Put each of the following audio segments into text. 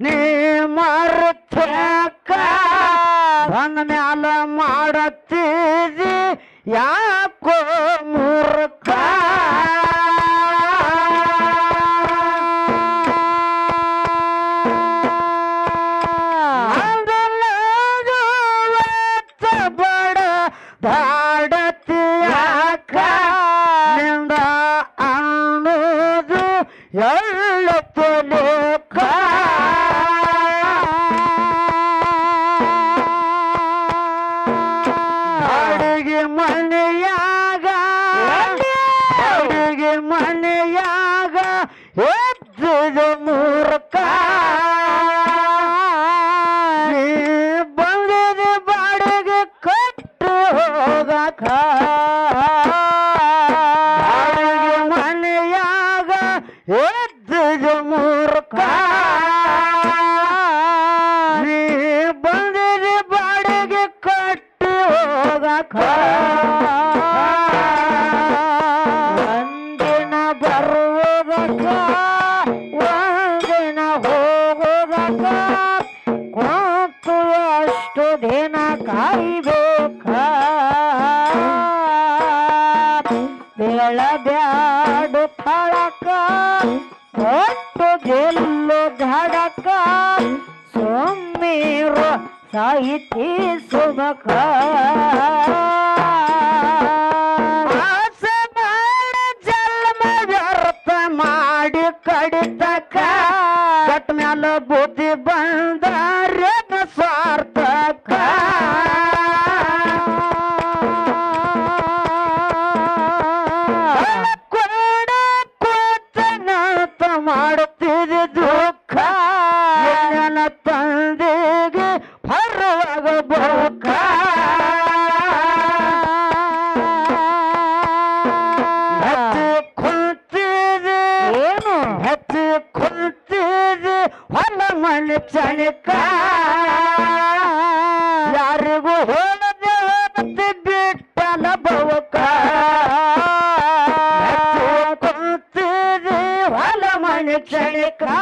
ನೀ ಮರ್ತಕ ಬಂದ ಮ್ಯಾಲ ಮಾಡತ್ತಿದಿ? ಯಾ someone रा மனுஷனுக்கா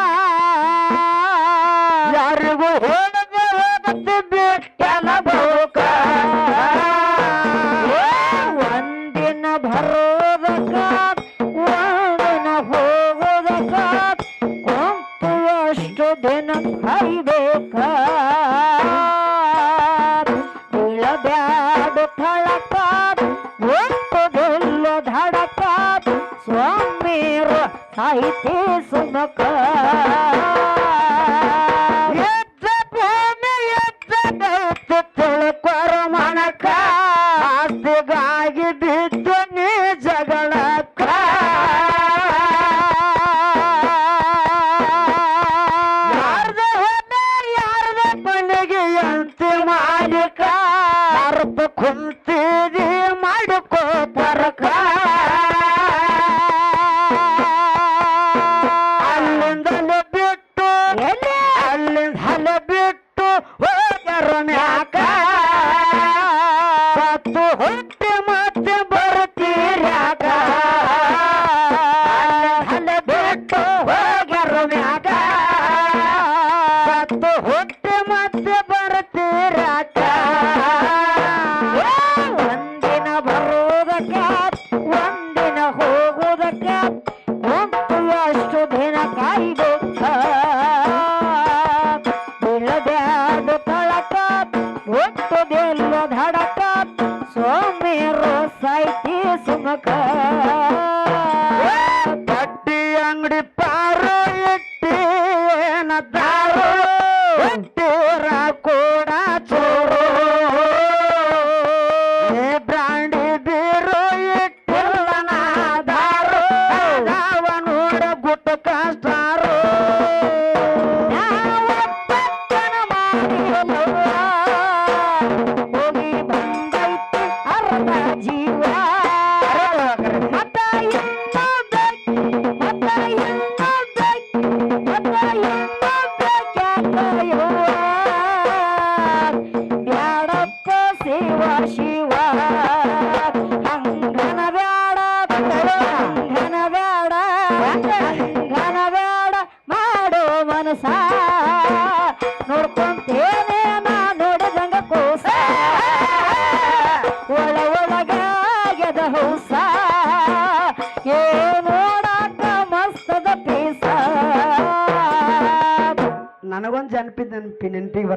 ಬಿಟ್ಟು ಹೋಗ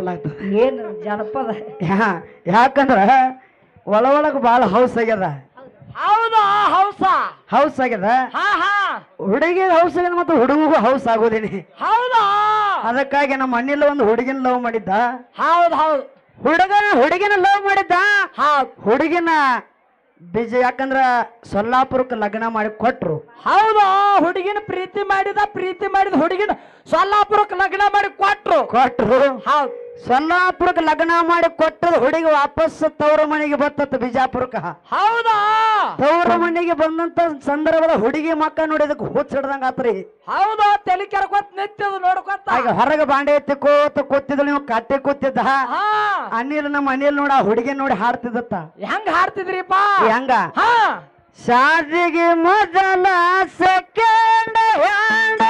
ಬರ್ಲಾಗ್ತದ ಏನು ಜನಪದ? ಯಾಕಂದ್ರ ಒಳ ಒಳಗೆ ಭಾಳ ಹೌಸ್ ಆಗ್ಯದ. ಹೌದಾ ಹೌಸ ಹೌಸ್ ಆಗ್ಯದ. ಹುಡುಗಿ ಹೌಸ್ ಆಗ್ಯದ ಮತ್ತು ಹುಡುಗಿಗೂ ಹೌಸ್ ಆಗೋದಿನಿ ಹೌದಾ ಅದಕ್ಕಾಗಿ ನಮ್ಮ ಮಣ್ಣಿಲ್ಲ ಒಂದು ಹುಡುಗಿನ ಲವ್ ಮಾಡಿದ್ದ. ಹೌದು ಹೌದು. ಹುಡುಗನ ಹುಡುಗಿನ ಲವ್ ಮಾಡಿದ್ದ. ಹುಡುಗಿನ ಬೀಜ ಯಾಕಂದ್ರ ಸೊಲ್ಲಾಪುರಕ್ಕೆ ಲಗ್ನ ಮಾಡಿ ಕೊಟ್ರು. ಹೌದಾ ಹುಡುಗಿನ ಪ್ರೀತಿ ಮಾಡಿದ ಪ್ರೀತಿ ಮಾಡಿದ ಹುಡುಗಿನ ಸೊಲ್ಲಾಪುರಕ್ಕೆ ಲಗ್ನ ಮಾಡಿ ಕೊಟ್ರು. ಕೊಟ್ರು. ಹೌದ್. ಸೊಲ್ಲಾಪುರಕ್ಕೆ ಲಗ್ನ ಮಾಡಿ ಕೊಟ್ಟದ ಹುಡುಗಿ ವಾಪಸ್ ತವ್ರ ಮನೆಗೆ ಬರ್ತತ್ತ ಬಿಜಾಪುರಕ್ಕ. ಹೌದಾ? ತವ್ರ ಮನೆಗೆ ಬಂದಂತ ಸಂದರ್ಭದ ಹುಡುಗಿ ಮಕ್ಕ ನೋಡಿದಕ್ಕೆ ಹುಚ್ಚಿಡ್ದಂಗ ಆತ್ರಿ. ಹೌದಾ? ತಲೆ ಕೆರ್ಕೊತ್ ನಿಂತಿದ್ದು ನೋಡ್ಕೊತ. ಈಗ ಹೊರಗೆ ಬಾಂಡೆ ಎತ್ತಿ ಕೂತ್ ಕೂತಿದ್ರು ನೀವು ಕಟ್ಟಿ ಕೂತಿದ್ದ. ಹಾ. ಅನಿಲ್ ನಮ್ಮ ಅನಿಲ್ ನೋಡ ಹುಡುಗಿ ನೋಡಿ ಹಾಡ್ತಿದ್ದತ್ತ. ಹೆಂಗ ಹಾಡ್ತಿದ್ರಿಪ್ಪ? ಹೆಂಗ? ಶಾದಿಗೆ ಮೊದಲ ಸೆಕೆಂಡ್ ಹ್ಯಾಂಡ್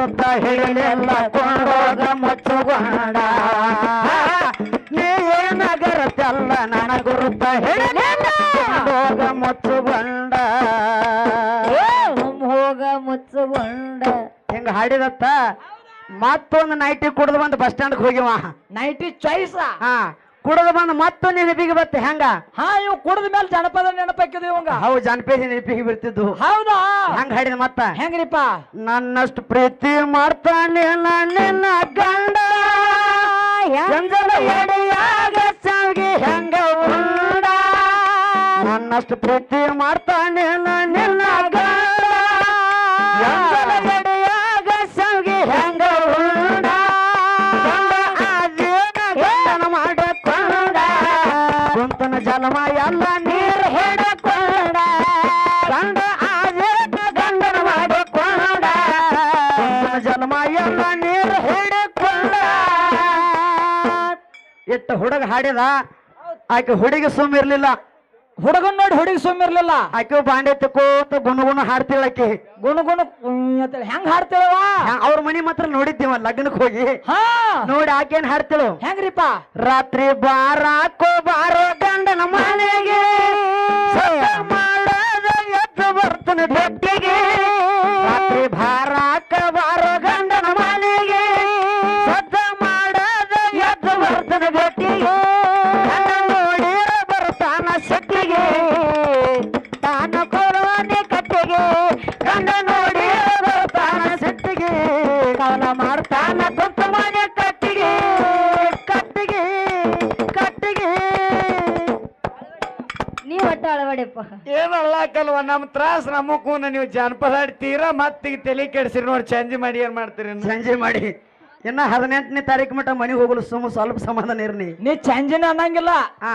ಗುರುತ ಹೇಳಿಲ್ಲ ಕೊಂಡೋಗ ಮುಚ್ಚುಗೊಂಡ ನೀ ನಗರ ಚಲ್ಲ ನನ್ನ ಗುರುತ ಹೇಳಿಲ್ಲ ಕೊಂಡೋಗ ಮುಚ್ಚುಗೊಂಡ. ಹೋಗ ಮುಚ್ಚುಗೊಂಡ. ಹಿಂಗ ಹಾಡಿದತ್ತ ಮತ್ತೊಂದು ನೈಟಿ ಕುಡ್ದು ಬಂದು ಬಸ್ ಸ್ಟ್ಯಾಂಡ್ಗೆ ಹೋಗಿವ. ನೈಟಿ ಚಾಯ್ಸ್ ಹಾ ಕುಡ್ದು ಬಂದ ಮತ್ತೊಂದು ನೆನಪಿಗೆ ಬತ್ತೆ ಹೆಂಗ? ಹಾ ಇವ್ ಕುಡದ ಮೇಲೆ ಜನಪದ ನೆನಪಾಕಿದ್ವಿ ಇವಂಗ. ಹೌ ಜನಪದ ನೆನಪಿಗೆ ಬರ್ತಿದ್ದು ಹೌದಾ? ಹಂಗ ಹಾಡಿದ ಮತ್ತ? ಹೆಂಗ್ರಿಪ್ಪ? ನನ್ನಷ್ಟು ಪ್ರೀತಿ ಮಾಡ್ತಾನೆ ನನ್ನ ಗಂಡ. ಹೆಂಗ ನನ್ನಷ್ಟು ಪ್ರೀತಿ ಮಾಡ್ತಾನೆ ನಿನ್ನ ಜಲಮ ಎಲ್ಲ ನೀರು ಹಿಡಕೊಂಡ ಗಂಡ ಆದೇನ ಗಂಡನ ಮಾಡಿಕೊಂಡ ಕುಂತನ ಜಲಮ ಎಲ್ಲ ನೀರು ಹಿಡಕೊಂಡ ಇಟ್ಟ ಹುಡುಗ ಹಾಡಿದ ಆಕೆ ಹುಡುಗಿ ಸುಮ್ಮಿರ್ಲಿಲ್ಲ ಹುಡುಗನ್ ನೋಡಿ ಹುಡುಗಿ ಸುಮ್ಮಿರ್ಲಿಲ್ಲ ಆಕೆ ಬಾಂಡೆ ತಕೋತ ಗುಣಗುಣ ಹಾಡ್ತಿಳಕಿ ಗುಣ ಗುಣಗುಣ ಹೆಂಗ್ ಹಾಡ್ತೇವ ಅವ್ರ ಮನಿ ಮಾತ್ರ ನೋಡಿದ್ದೀವ ಲಗ್ನಕ್ಕೆ ಹೋಗಿ. ಹಾ. ನೋಡಿ ಆಕೇನ್ ಹಾಡ್ತೇಳು? ಹೆಂಗ್ರಿಪ್ಪ? ರಾತ್ರಿ ಬಾರಾಕೋ ಬಾರೋ ಜಾನಪದ ಆಡ್ತೀರಾ ಮತ್ತೀಗ ತಲೆ ಕೆಡ್ಸಿರಿ ನೋಡಿ ಚೇಂಜ್ ಮಾಡಿ ಏನ್ ಮಾಡ್ತೀರಿ? ಸಂಜೆ ಮಾಡಿ. ಇನ್ನ ಹದಿನೆಂಟನೇ ತಾರೀಕು ಮಟ್ಟ ಮನೆಗೆ ಹೋಗಲು ಸುಮ್ಮ ಸ್ವಲ್ಪ ಸಮಾಧಾನ ಇರ್ನಿ ನೀ. ಚಂಜಿನ ಅನ್ನಂಗಿಲ್ಲ. ಹಾ.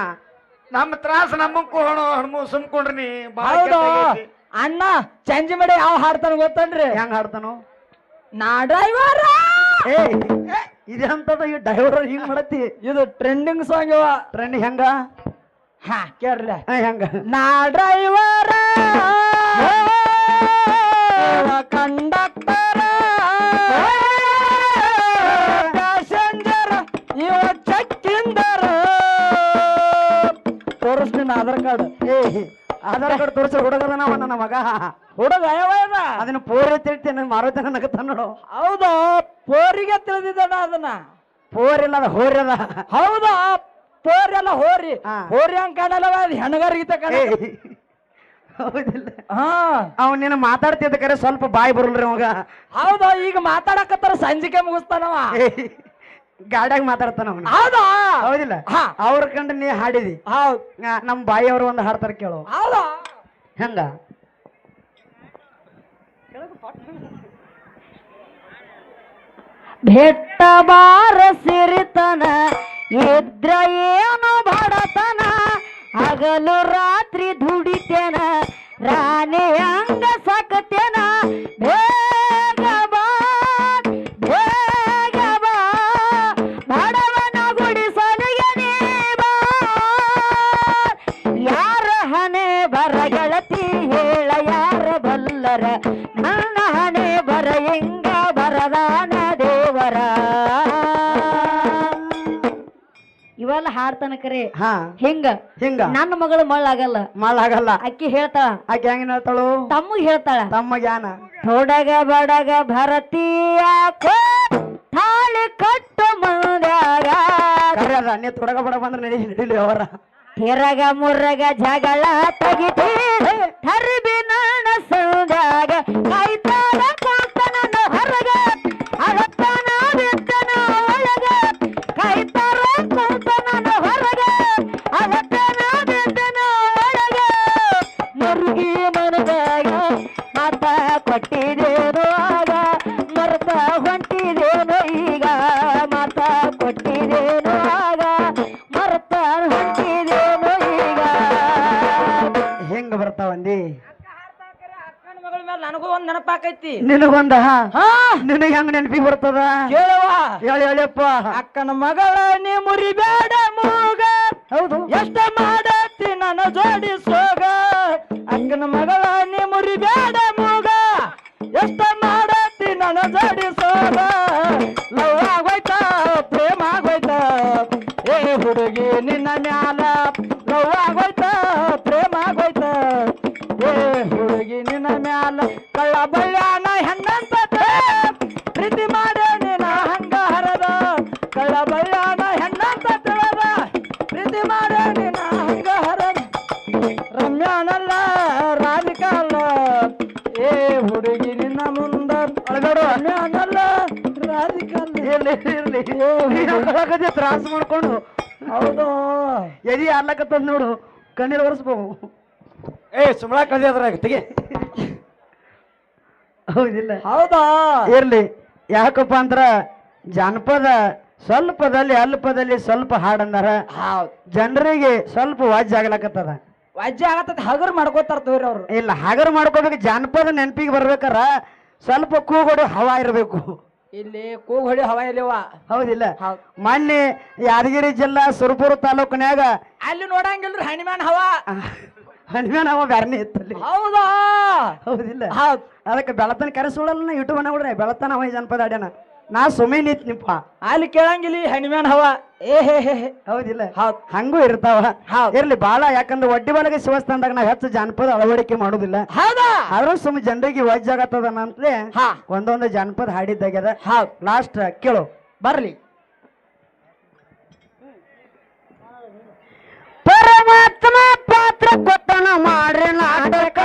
ನಮ್ಮ ತ್ರಾಸ ನಮ್ಮ ಹಣ ಹಣ್ಮು ಸುಮ್ಕೊಂಡ್ರಿ ನೀ. ಬಾಳ ಹೌದು. ಕೆಟ್ಟಾಗೈತಿ. ಅಣ್ಣ ಚಂಜಿ ಮಾಡಿ ಯಾವ ಹಾಡ್ತಾನ ಗೊತ್ತನ್ರಿ? ಹೆಂಗ್ ಹಾಡ್ತಾನು? ನಾ ಡ್ರೈವರ್! ಏ ಇದಂತದ ಈ ಡ್ರೈವರ್ ಹಿಂಗ್ ಮಾಡತ್ತಿ? ಇದು ಟ್ರೆಂಡಿಂಗ್ ಸಾಂಗ್ ಇವ. ಟ್ರೆಂಡ್ ಹೆಂಗ? ಹಾ ಕೇಳ್ರಿ. ಹೆಂಗ? ನಾ ಡ್ರೈವರ! ಕಂಡಕ್ಟರ್. ಪ್ಯಾಸೆಂಜರ್ ಇವ ಚೆಕ್ಕಿಂದರ. ತೋರಿಸ್ತೀನಿ ಆಧಾರ್ ಕಾರ್ಡ್. ಏ ಆಧಾರ್ ಕಾರ್ಡ್ ತೋರಿಸಿ ಹುಡುಗದ ನಾವ ನನ್ನ ಮಗ ಹುಡುಗ ಯಾವ? ಅದನ್ನ ಪೋರಿ ತಿಳ್ತೀನಿ ಮಾರುತನ ನಗತ್ತ ನೋಡು. ಹೌದು? ಪೋರಿಗೆ ತಿಳಿದಿದ್ದಾನ ಅದನ್ನ. ಪೋರ್ ಇಲ್ಲ ಅದ ಹೋರಿ ಅದ. ಹೌದಾ? ಪೋರ್ ಹೋರಿ. ಹೋರಿ ಹಂಗ ಕಾಣಲ್ಲ ಅದು ಹೆಣಗಾರಿಗಿತ ಕಾಣ ಹೌದಿಲ್ಲ? ಹಾ. ಅವ್ ನಿನ್ನ ಮಾತಾಡ್ತಿದ್ದ ಕರೆ ಸ್ವಲ್ಪ ಬಾಯಿ ಬರಲ್ರಿ ಅವಾಗ. ಹೌದಾ ಈಗ ಮಾತಾಡಕತ್ತಾರ ಸಂಜಿಕೆ ಮುಗಿಸ್ತಾನವ ಗಾಡ್ಯಾಗ ಮಾತಾಡ್ತಾನ ಅವನು. ಹೌದಾ? ಹೌದಿಲ್ಲ. ಹಾ. ಅವ್ರ ಕಂಡ ನೀ ಹಾಡಿದಿ. ಹೌದ್. ಬಾಯಿ ನಮ್ ಬಾಯಿಯವರು ಒಂದು ಹಾಡ್ತಾರ ಕೇಳು. ಹೌದಾ? ಹೆಂಗ? ಬೆಟ್ಟ ಬಾರ ಸಿರಿತನ ಇದ್ರ ಏನು ಬಡತನ ಹಗಲು ರಾತ್ರಿ ದುಡಿತೇನ ರಾಣಿ ಅಂಗ ಸಾಕತೇನ ಇವೆಲ್ಲ ಹಾಡ್ತಾನ ಕರೆ. ಹಾ. ಹಿಂಗ? ಹಿಂಗ? ನನ್ನ ಮಗಳು ಮಳ್ಳಾಗಲ್ಲ. ಮಳ್ಳಾಗಲ್ಲ. ಅಕ್ಕಿ ಹೇಳ್ತಾಳ. ಅಕ್ಕಿ ಹೆಂಗ ಹೇಳ್ತಾಳು? ತಮ್ಮ ಹೇಳ್ತಾಳ. ತಮ್ಮ ಜ್ಞಾನ. ತೊಡಗ ಬಡಗ ಭಾರತೀಯ ತಾಳಿ ಕಟ್ಟು ಅದ ನೀ ತೊಡಗ ಬಡ ಬಂದ್ರೆ ನಡೀಲಿ ಅವರ. ಹೆರಗ ಮುರಗ ಜಗಳ ತಗಿತಿ ಹರಿಬಿ ನನ್ನ ಮುರುಗಿ ಮನದಾಗ ಮಾತ ಕೊಟ್ಟಿದೇನು ಆಗ ಮರ್ತ ಹೊಂಟಿದೇನು ಈಗ ಮಾತ ಕೊಟ್ಟಿದೇನು ಆಗ ಮರ್ತ ಹೊಂಟಿದೇನು ಈಗ. ಹೆಂಗ ಬರ್ತಾವಂದಿ? ಅಕ್ಕನ ಮಗಳ ಮೇಲೆ ನನಗೂ ಒಂದ್ ನೆನಪಾಕೈತಿ ನಿನಗೊಂದ ಹಾ? ನಿನಗೆ ಹೆಂಗ ನೆನಪಿಗೆ ಬರ್ತದ? ಹೇಳುವ ಹೇಳಿ ಹೇಳಿಯಪ್ಪ ಅಕ್ಕನ ಮಗಳ ನೀ ಮುರಿಬೇಡ ಮೂಗ. ಹೌದು. ಎಷ್ಟ ಮಾಡತ್ತಿ ನನ್ನ ಜೋಡಿ ಸೋಗ. ಅಕ್ಕನ ಮಗಳ ನೀ ಮುರಿಬೇಡ ಮೂಗ. ಎಷ್ಟ ಮಾಡತ್ತಿ ನನ್ನ ಜೋಡಿ ಆಡ್ಲಕತ್ತದ ನೋಡು ಕಣ್ಣೀರು ಒರೆಸ್ಬೋದು ಏ ಸುಮ್ಮಳ ಕಳ್ದಿ ಅದ್ರಾಗ ತೆಗೆ. ಹೌದಿಲ್ಲ. ಹೌದಾ? ಇರ್ಲಿ ಯಾಕಪ್ಪ ಅಂದ್ರ ಜಾನಪದ ಸ್ವಲ್ಪದಲ್ಲಿ ಅಲ್ಪದಲ್ಲಿ ಸ್ವಲ್ಪ ಹಾಡಂದಾರ. ಹೌದು. ಜನರಿಗೆ ಸ್ವಲ್ಪ ವಾಜ್ಯ ಆಗ್ಲಕತ್ತದ. ವಾಜ್ಯ ಆಗತ್ತ ಹಗರ್ ಮಾಡ್ಕೋತಾರ ತೋರಿ ಅವ್ರು. ಇಲ್ಲ ಹಗರ್ ಮಾಡ್ಕೋಬೇಕು ಜಾನಪದ ನೆನಪಿಗೆ ಬರ್ಬೇಕಾರ. ಸ್ವಲ್ಪ ಕೂಗೋಡು ಹವಾ ಇರಬೇಕು. ಇಲ್ಲಿ ಕೂಗ್ ಹೊಡಿ ಹವಾ ಇಲ್ಲಿವ ಹೌದಿಲ್ಲ. ಹೌದ್. ಮೊನ್ನೆ ಯಾದಗಿರಿ ಜಿಲ್ಲಾ ಸುರಪುರ ತಾಲೂಕಿನ್ಯಾಗ ಅಲ್ಲಿ ನೋಡಂಗಿಲ್ರಿ ಹಣಿಮ್ಯಾನ್ ಹವಾ. ಹನುಮಾನ್ ಅವ ಬ್ಯಾರನೇ ಇತ್ತಲ್ಲಿ ಹೌದಾ? ಹೌದಿಲ್ಲ. ಹೌದ್. ಅದಕ್ಕೆ ಬೆಳತನ ಕರೆಸೋಳಲ್ಲ ಯೂಟ್ಯೂಬ್ ಬಿಡ್ರಿ ಬೆಳತನ ಅವ ಈ ಜನಪದ ಆಡ್ಯಾನ ನಾ ಸುಮ್ಮನೆ ಇತ್ ನಿಪ್ಪ ಅಲ್ಲಿ ಕೇಳಂಗಿಲ್ಲ ಹೆಣ್ಮೇನ್ ಹವ. ಏ ಹೇ ಹೇ ಹೇ. ಹೌದಿಲ್ಲ. ಹೌದ್. ಹಂಗೂ ಇರ್ತಾವ. ಹೌದ್. ಇರ್ಲಿ ಬಾಳ ಯಾಕಂದ್ರೆ ಒಡ್ಡಿ ಒಳಗೆ ಶಿವಸ್ಥಾನದಾಗ ನಾವು ಹೆಚ್ಚು ಜಾನಪದ ಅಳವಡಿಕೆ ಮಾಡುದಿಲ್ಲ. ಹೌದಾ? ಆದ್ರೂ ಸುಮ್ಮ ಜನರಿಗೆ ವಜ್ಜಾಗತ್ತದ ಅಂತಲೇ ಹಾ. ಒಂದೊಂದು ಜಾನಪದ ಹಾಡಿದ್ದಾಗ್ಯದ. ಹೌದ್. ಲಾಸ್ಟ್ ಕೇಳು. ಬರ್ಲಿ. ಪರಮಾತ್ಮ ಪಾತ್ರ ಕೊಟ್ಟನ ಮಾಡ್ರಿ ನಾಟಕ.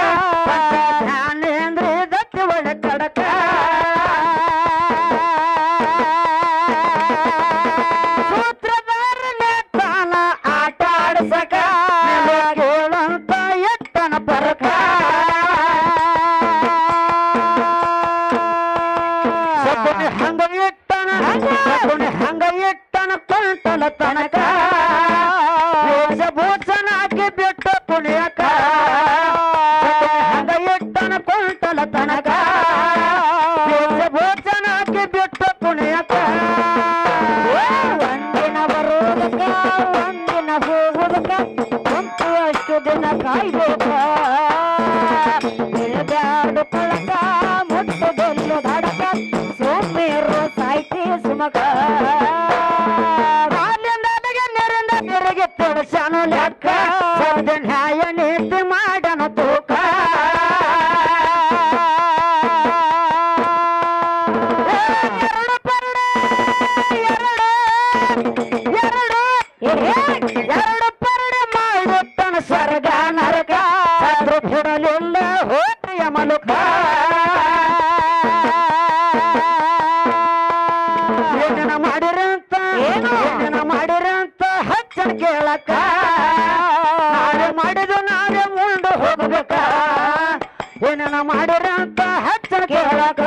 ಬೆಳೆದಾಡು ಕಳಕ ಮುಟ್ಟು ಬೆಲ್ಲು ದಡಕ ಸೋಮೇರು ಸಾಯ್ತಿ ಸುಮಕ ಏನೇನ ಮಾಡಿರಂತ? ಏನೇನ ಮಾಡಿರಂತ? ಹಚ್ಚ ಕೇಳಕ ನಾಳೆ ಮಾಡಿದು ನಾಳೆ ಮುಂದೆ ಹೋಗ್ಬೇಕ. ಏನೇನ ಮಾಡಿರಂತ? ಹಚ್ಚ ಕೇಳಕ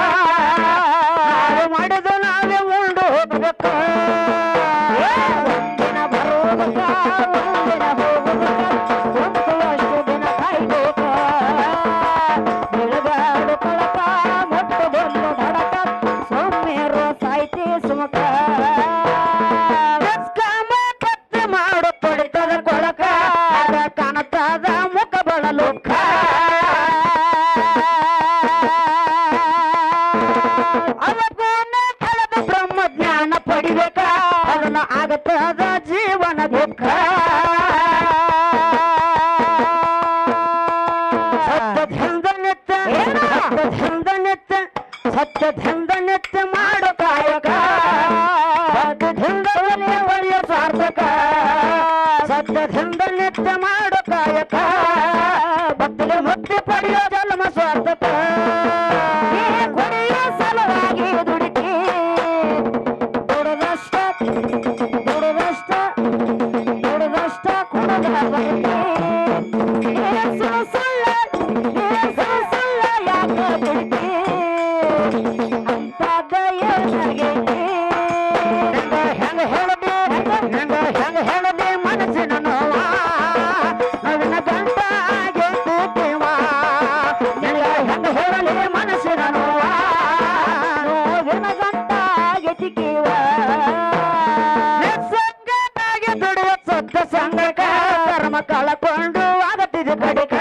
ಕರ್ಮ ಕಳಕೊಂಡು ಆಗತ್ತಿದೆ ಕಡಿಕ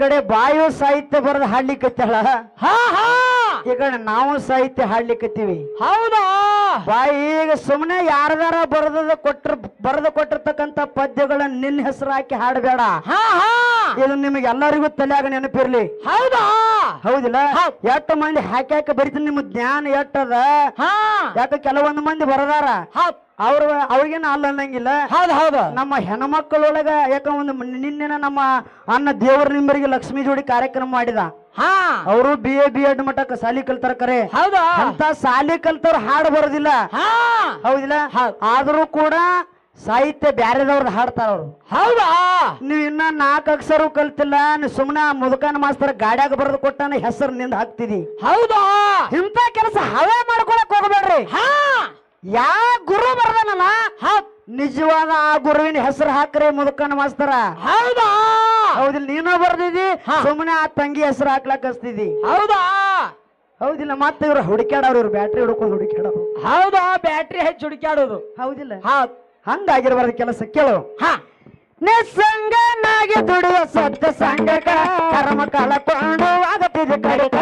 ಕಡೆ ಬಾಯು ಸಾಹಿತ್ಯ ಬರದ ಹಾಡ್ಲಿಕ್ಕತ್ತಳ ಹಾ ಹಾ. ಈ ಕಡೆ ನಾವು ಸಾಹಿತ್ಯ ಹಾಡ್ಲಿಕ್ಕತ್ತೀವಿ. ಹೌದಾ? ಬಾಯಿ ಈಗ ಸುಮ್ಮನೆ ಯಾರದಾರ ಬರೆದ ಕೊಟ್ಟರು ಬರೆದು ಕೊಟ್ಟಿರ್ತಕ್ಕಂತ ಪದ್ಯಗಳನ್ನ ನಿನ್ನ ಹೆಸರು ಹಾಕಿ ಹಾಡಬೇಡ. ಹಾ ಹಾ. ಇದು ನಿಮಗೆ ಎಲ್ಲರಿಗೂ ತಲೆಯಾಗ ನೆನಪಿರ್ಲಿ. ಹೌದಾ? ಹೌದಿಲ್ಲ? ಎಷ್ಟು ಮಂದಿ ಹಾಕಿ ಹಾಕಿ ಬರಿತೀನಿ ನಿಮ್ಮ ಜ್ಞಾನ ಎಟ್ಟದ ಹಾ. ಯಾಕೆ ಕೆಲವೊಂದು ಮಂದಿ ಬರದಾರ? ಅವ್ರ ಅವ್ರಿಗೇನು ಅಲ್ಲ ಅನ್ನಂಗಿಲ್ಲ. ಹೌದ್ ಹೌದು. ನಮ್ಮ ಹೆಣ್ಮಕ್ಕಳೊಳಗ ಯಾಕ ಒಂದು ನಿನ್ನೆ ನಮ್ಮ ಅನ್ನ ದೇವರ ನಿಂಬರಿಗೆ ಲಕ್ಷ್ಮೀ ಜೋಡಿ ಕಾರ್ಯಕ್ರಮ ಮಾಡಿದ. ಹಾ. ಅವರು ಬಿ ಎ ಬಿ ಎಡ್ ಮಟ್ಟ ಸಾಲಿ ಕಲ್ತಾರ ಕರೆ. ಹೌದಾ? ಅಂತ ಸಾಲಿ ಕಲ್ತವ್ರು ಹಾಡು ಬರೋದಿಲ್ಲ. ಹಾ. ಹೌದಿಲ್ಲ? ಹೌದ್. ಆದ್ರೂ ಕೂಡ ಸಾಹಿತ್ಯ ಬ್ಯಾರೆದವ್ರದ್ದು ಹಾಡ್ತಾರ ಅವ್ರು. ಹೌದಾ? ನೀವ್ ಇನ್ನ ನಾಲ್ಕು ಅಕ್ಷರ ಕಲ್ತಿಲ್ಲ ನೀವ್ ಸುಮ್ನ ಮುದುಕನ ಮಾಸ್ತರ್ ಗಾಡ್ಯಾಗ ಬರೆದು ಕೊಟ್ಟಾನ ಹೆಸರು ನಿಂದ ಹಾಕ್ತಿದಿ. ಹೌದಾ? ಇಂಥ ಕೆಲಸ ಹವೇ ಮಾಡ್ಕೊಳಕ್ ಹೋಗ್ಬೇಡ್ರಿ. ಹಾ. ಯಾವ ಗುರು ಬರ್ದಾನಲ್ಲ? ಹೌದ್. ನಿಜವಾದ ಆ ಗುರುವಿನ ಹೆಸರು ಹಾಕ್ರಿ ಮುದುಕನ ಮಾಸ್ತರ. ಹೌದಾ? ಹೌದಿಲ್ಲ ನೀನು ಬರ್ದಿದ್ದಿ ಹಾ. ಸುಮ್ಮನೆ ಆ ತಂಗಿ ಹೆಸರು ಹಾಕ್ಲಾಕ್ ಹೌದಾ? ಹೌದಿಲ್ಲ ಮತ್ತೆ ಇವ್ರು ಹುಡುಕ್ಯಾಡವ್ರು ಇವ್ರು ಬ್ಯಾಟ್ರಿ ಹುಡುಕೊಂಡು ಹುಡುಕ್ಯಾಡವ್ರು ಹೌದಾ? ಬ್ಯಾಟ್ರಿ ಹೆಚ್ಚು ಹುಡುಕ್ಯಾಡೋದು. ಹೌದಿಲ್ಲ. ಹೌದ್. ಹಂಗಾಗಿರ್ಬಾರ್ದು ಕೆಲಸ ಕೇಳು. ಹಾ. ನಿಸ್ಸಂಗನಾಗಿ ದುಡಿಯುವ ಸತ್ಯ ಸಂಗಕ ಕರ್ಮ ಕಳಕೊಂಡು ಆಗತ್ತಿದೆ ಕಡಿಕ